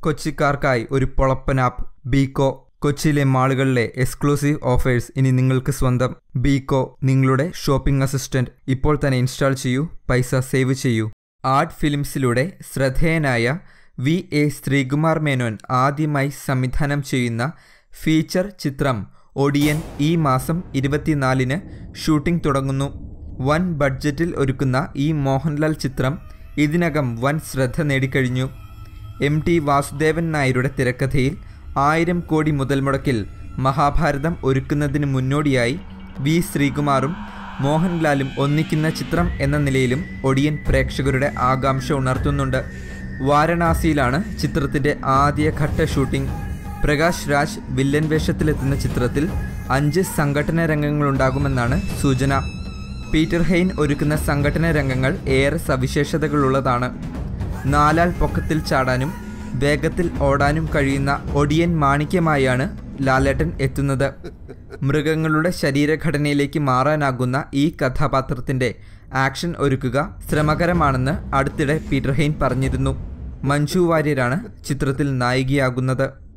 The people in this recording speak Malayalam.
കൊച്ചിക്കാർക്കായി ഒരു പൊളപ്പൻ ആപ്പ് ബീക്കോ. കൊച്ചിയിലെ മാളുകളിലെ എക്സ്ക്ലൂസീവ് ഓഫേഴ്സ് ഇനി നിങ്ങൾക്ക് സ്വന്തം. ബീക്കോ നിങ്ങളുടെ ഷോപ്പിംഗ് അസിസ്റ്റന്റ്. ഇപ്പോൾ തന്നെ ഇൻസ്റ്റാൾ ചെയ്യൂ പൈസ സേവ് ചെയ്യൂ. ആർട്ട് ഫിലിംസിലൂടെ ശ്രദ്ധേയനായ വി എ ശ്രീകുമാർ മേനോൻ ആദ്യമായി സംവിധാനം ചെയ്യുന്ന ഫീച്ചർ ചിത്രം ഒടിയൻ ഈ മാസം ഇരുപത്തിനാലിന് ഷൂട്ടിംഗ് തുടങ്ങുന്നു. വൻ ബഡ്ജറ്റിൽ ഒരുക്കുന്ന ഈ മോഹൻലാൽ ചിത്രം ഇതിനകം വൻ ശ്രദ്ധ നേടിക്കഴിഞ്ഞു. എം ടി വാസുദേവൻ നായരുടെ തിരക്കഥയിൽ ആയിരം കോടി മുതൽ മുടക്കിൽ മഹാഭാരതം ഒരുക്കുന്നതിന് മുന്നോടിയായി വി ശ്രീകുമാറും മോഹൻലാലും ഒന്നിക്കുന്ന ചിത്രം എന്ന നിലയിലും ഒടിയൻ പ്രേക്ഷകരുടെ ആകാംക്ഷ ഉണർത്തുന്നുണ്ട്. വാരണാസിയിലാണ് ചിത്രത്തിന്റെ ആദ്യഘട്ട ഷൂട്ടിംഗ്. പ്രകാശ് രാജ് വില്ലൻ വേഷത്തിലെത്തുന്ന ചിത്രത്തിൽ അഞ്ച് സംഘടന രംഗങ്ങളുണ്ടാകുമെന്നാണ് സൂചന. പീറ്റർ ഹെയ്ൻ ഒരുക്കുന്ന സംഘടന രംഗങ്ങൾ ഏറെ സവിശേഷതകളുള്ളതാണ്. നാലാൾ പൊക്കത്തിൽ ചാടാനും വേഗത്തിൽ ഓടാനും കഴിയുന്ന ഒടിയൻ മാണിക്യമായാണ് ലാലേട്ടൻ എത്തുന്നത്. മൃഗങ്ങളുടെ ശരീരഘടനയിലേക്ക് മാറാനാകുന്ന ഈ കഥാപാത്രത്തിന്റെ ആക്ഷൻ ഒരുക്കുക ശ്രമകരമാണെന്ന് അടുത്തിടെ പീറ്റർ ഹെയ്ൻ പറഞ്ഞിരുന്നു. മഞ്ജു വാര്യരാണ് ചിത്രത്തിൽ നായികയാകുന്നത്.